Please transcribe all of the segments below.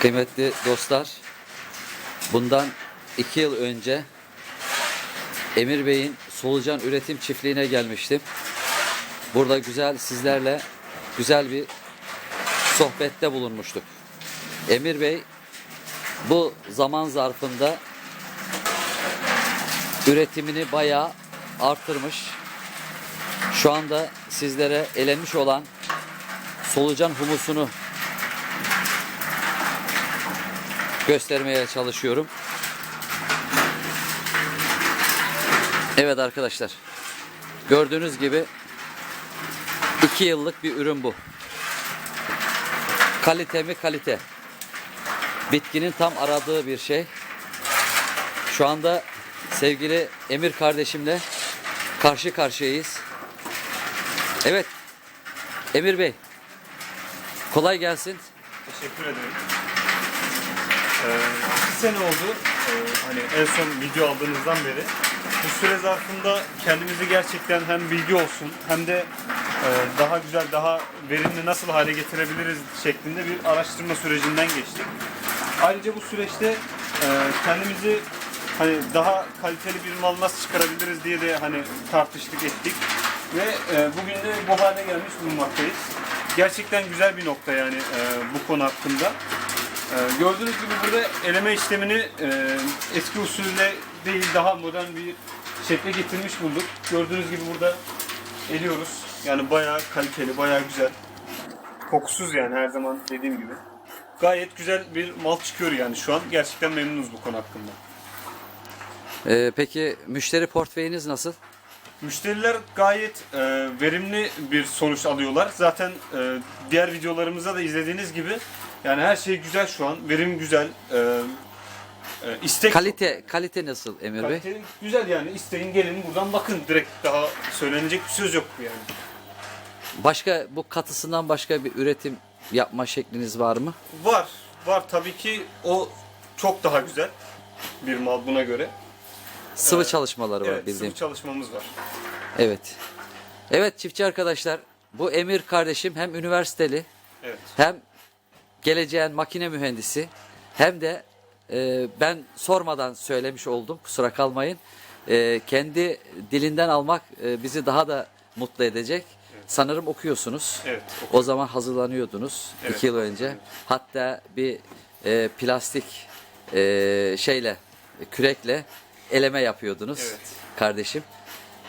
Kıymetli dostlar, bundan iki yıl önce Emir Bey'in solucan üretim çiftliğine gelmiştim. Burada güzel sizlerle güzel bir sohbette bulunmuştuk. Emir Bey bu zaman zarfında üretimini bayağı artırmış. Şu anda sizlere elenmiş olan solucan humusunu göstermeye çalışıyorum. Evet arkadaşlar. Gördüğünüz gibi 2 yıllık bir ürün bu. Kalite mi kalite. Bitkinin tam aradığı bir şey. Şu anda sevgili Emir kardeşimle karşı karşıyayız. Evet. Emir Bey. Kolay gelsin. Teşekkür ederim. Ee, iki sene oldu. Ee, hani en son video aldığınızdan beri. Bu süre zarfında kendimizi gerçekten hem bilgi olsun hem de e, daha güzel, daha verimli nasıl hale getirebiliriz şeklinde bir araştırma sürecinden geçtik. Ayrıca bu süreçte e, kendimizi hani daha kaliteli bir mal nasıl çıkarabiliriz diye de hani tartıştık ettik ve e, bugün de bu hale gelmiş bulunmaktayız. Gerçekten güzel bir nokta yani bu konu hakkında. Ee, gördüğünüz gibi burada eleme işlemini e, eski usulle değil daha modern bir şekle getirmiş bulduk. Gördüğünüz gibi burada eliyoruz. Yani bayağı kaliteli, bayağı güzel. Kokusuz yani her zaman dediğim gibi. Gayet güzel bir mal çıkıyor yani şu an. Gerçekten memnunuz bu konu hakkında. Ee, peki müşteri portföyünüz nasıl? Müşteriler gayet e, verimli bir sonuç alıyorlar. Zaten e, diğer videolarımızda da izlediğiniz gibi yani her şey güzel şu an. Verim güzel. E, e, istek Kalite kalite nasıl Emir Bey? Kalite güzel yani. İsteyin gelin buradan bakın. Direkt daha söylenecek bir söz yok yani. Başka bu katısından başka bir üretim yapma şekliniz var mı? Var. Var tabii ki o çok daha güzel bir mal buna göre. Sıvı Evet. çalışmaları var Evet, bildiğim. sıvı çalışmamız var. Evet. Evet çiftçi arkadaşlar bu Emir kardeşim hem üniversiteli Evet. hem geleceğin makine mühendisi hem de e, ben sormadan söylemiş oldum kusura kalmayın. E, kendi dilinden almak e, bizi daha da mutlu edecek. Sanırım okuyorsunuz. Evet. O zaman hazırlanıyordunuz Evet. iki yıl önce. Hatta bir e, plastik e, şeyle kürekle eleme yapıyordunuz Evet. kardeşim.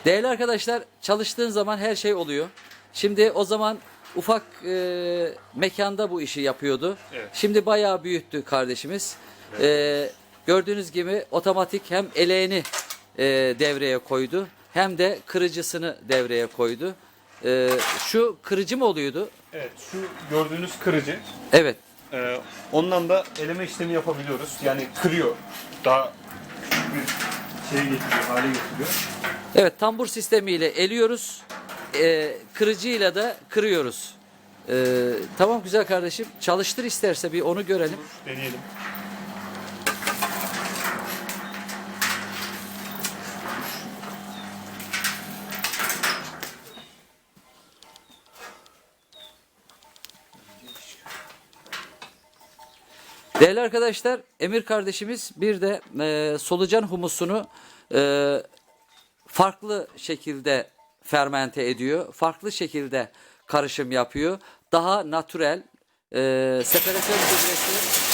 Değerli arkadaşlar çalıştığın zaman her şey oluyor. Şimdi o zaman ufak e, mekanda bu işi yapıyordu. Evet. Şimdi bayağı büyüttü kardeşimiz. E, gördüğünüz gibi otomatik hem eleğini e, devreye koydu hem de kırıcısını devreye koydu. E, şu kırıcı mı oluyordu? Evet. Şu gördüğünüz kırıcı. Evet. Ee, ondan da eleme işlemi yapabiliyoruz. Yani kırıyor. Daha küçük bir şey getiriyor, hale getiriyor. Evet tambur sistemiyle eliyoruz. E, kırıcıyla da kırıyoruz. E, tamam güzel kardeşim. Çalıştır isterse bir onu görelim. Deneyelim. Değerli arkadaşlar, Emir kardeşimiz bir de e, solucan humusunu e, farklı şekilde fermente ediyor. Farklı şekilde karışım yapıyor. Daha natürel, e, separatör gübresi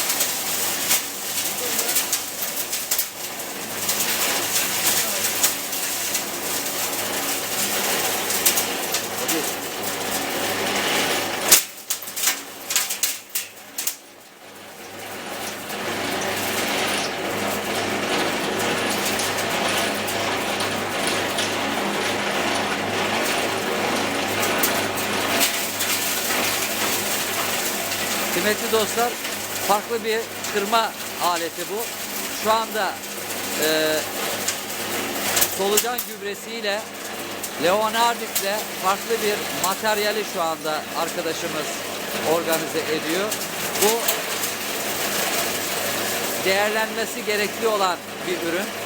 Kıymetli dostlar, farklı bir kırma aleti bu. Şu anda e, solucan gübresiyle Leonardis'le farklı bir materyali şu anda arkadaşımız organize ediyor. Bu değerlenmesi gerekli olan bir ürün.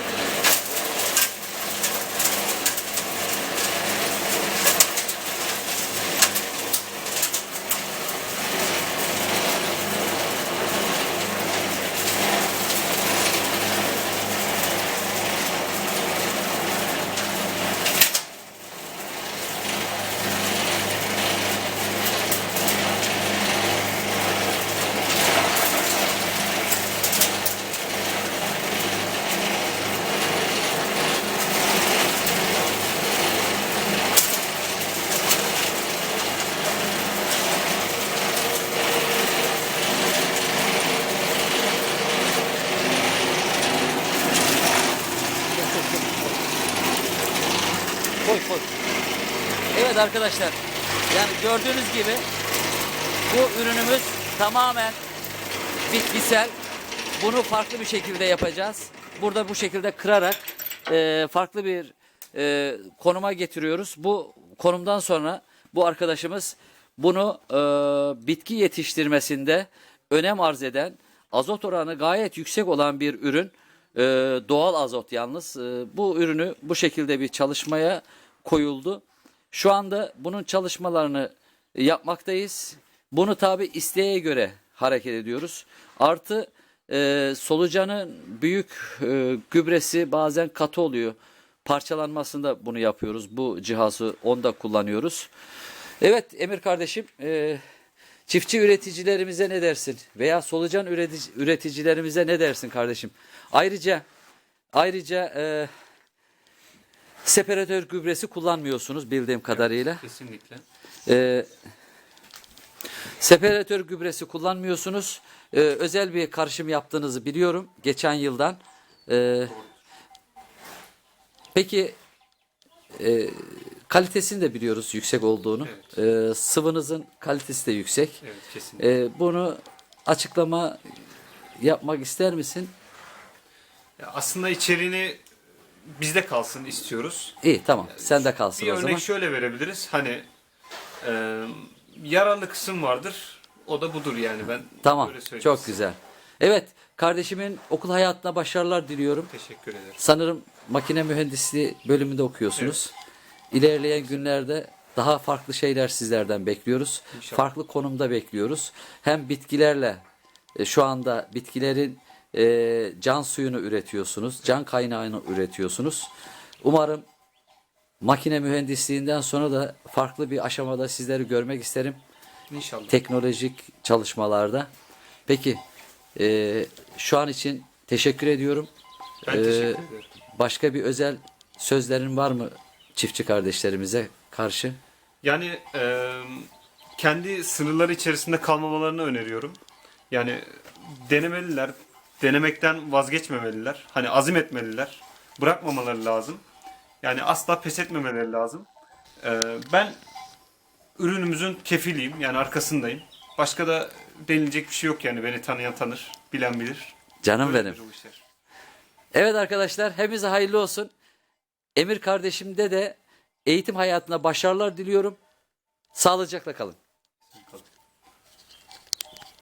Arkadaşlar. Yani gördüğünüz gibi bu ürünümüz tamamen bitkisel. Bunu farklı bir şekilde yapacağız. Burada bu şekilde kırarak e, farklı bir e, konuma getiriyoruz. Bu konumdan sonra bu arkadaşımız bunu e, bitki yetiştirmesinde önem arz eden azot oranı gayet yüksek olan bir ürün. E, doğal azot yalnız. E, bu ürünü bu şekilde bir çalışmaya koyuldu. Şu anda bunun çalışmalarını yapmaktayız. Bunu tabi isteğe göre hareket ediyoruz. Artı e, solucanın büyük e, gübresi bazen katı oluyor. Parçalanmasında bunu yapıyoruz. Bu cihazı onda kullanıyoruz. Evet Emir kardeşim e, çiftçi üreticilerimize ne dersin? Veya solucan üretici, üreticilerimize ne dersin kardeşim? Ayrıca ayrıca e, separatör gübresi kullanmıyorsunuz bildiğim kadarıyla. Kesinlikle. Ee, separatör gübresi kullanmıyorsunuz. Ee, özel bir karışım yaptığınızı biliyorum geçen yıldan. Ee, peki e, kalitesini de biliyoruz yüksek olduğunu. Ee, sıvınızın kalitesi de yüksek. Evet kesinlikle. Ee, bunu açıklama yapmak ister misin? Ya aslında içeriğini bizde kalsın istiyoruz. İyi tamam. Sen de kalsın Bir o örnek zaman. şöyle verebiliriz. Hani e, yararlı kısım vardır. O da budur yani ben Tamam. böyle söyleyeyim Çok güzel. Evet, kardeşimin okul hayatına başarılar diliyorum. Teşekkür ederim. Sanırım makine mühendisliği bölümünde okuyorsunuz. İlerleyen günlerde daha farklı şeyler sizlerden bekliyoruz. İnşallah. Farklı konumda bekliyoruz. Hem bitkilerle e, şu anda bitkilerin e, can suyunu üretiyorsunuz, can kaynağını üretiyorsunuz. Umarım makine mühendisliğinden sonra da farklı bir aşamada sizleri görmek isterim İnşallah. teknolojik çalışmalarda. Peki e, şu an için teşekkür ediyorum. ben Ee, teşekkür ederim. Başka bir özel sözlerin var mı çiftçi kardeşlerimize karşı? Yani e, kendi sınırları içerisinde kalmamalarını öneriyorum. Yani denemeliler, denemekten vazgeçmemeliler. Hani azim etmeliler, bırakmamaları lazım. Yani asla pes etmemeleri lazım. E, ben ürünümüzün kefiliyim, yani arkasındayım. Başka da denilecek bir şey yok yani beni tanıyan tanır, bilen bilir. Canım benim. Bu işler. Evet arkadaşlar hepinize hayırlı olsun. Emir kardeşimde de eğitim hayatına başarılar diliyorum. Sağlıcakla kalın.